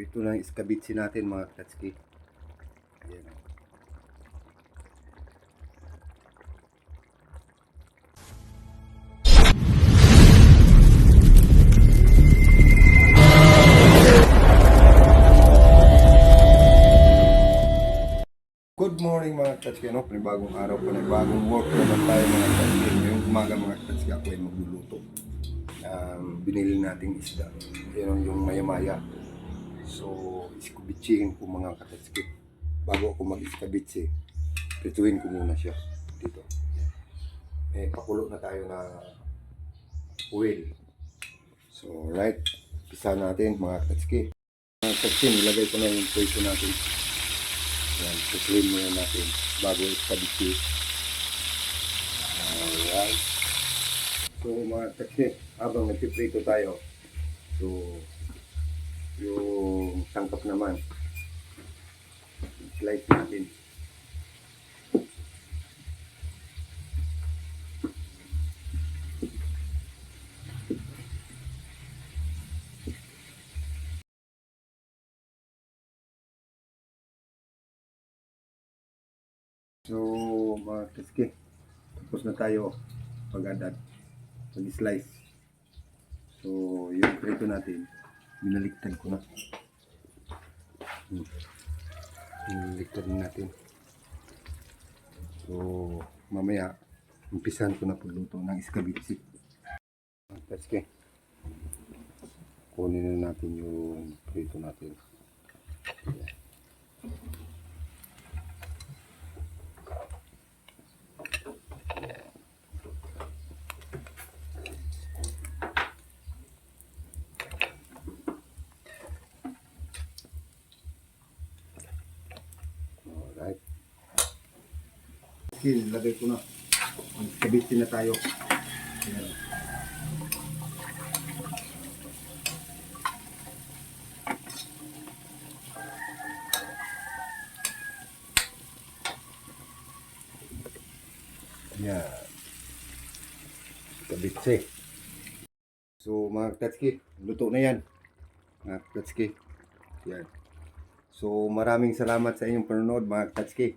ito na yung iskabitsi natin mga katski. Ayan. Good morning mga katski. Ano? Panibagong araw, panibagong work naman tayo mga katski. Ngayong umaga mga katski ako ay magluluto. Um, binili nating isda. Yan yung maya-maya. So, iskubitsihin ko mga katski. Bago ako mag-iskabitsi, prituin ko muna siya dito. Eh, pakulo na tayo na oil. So, right. Pisa natin mga katski. Mga katski, nilagay ko na yung prito natin. Yan, prituin muna natin bago iskabitsi. Alright. So mga katsi, habang nagpiprito tayo, so yung sangkap naman, slice natin. So mga katsi, tapos na tayo pag-add pag-slice. So, yung prito natin, binaliktad ko na. Hmm. Binaliktad na natin. So, mamaya, umpisan ko na pagluto ng iskabitsi. Peske. Kunin na natin yung prito natin. Ayan. Alright. Okay, lagay ko na. Magkabitsi na tayo. Ayan. Ayan. Kabitsi. So mga katski, luto na yan. Mga katski. Yan. So maraming salamat sa inyong panonood mga katski.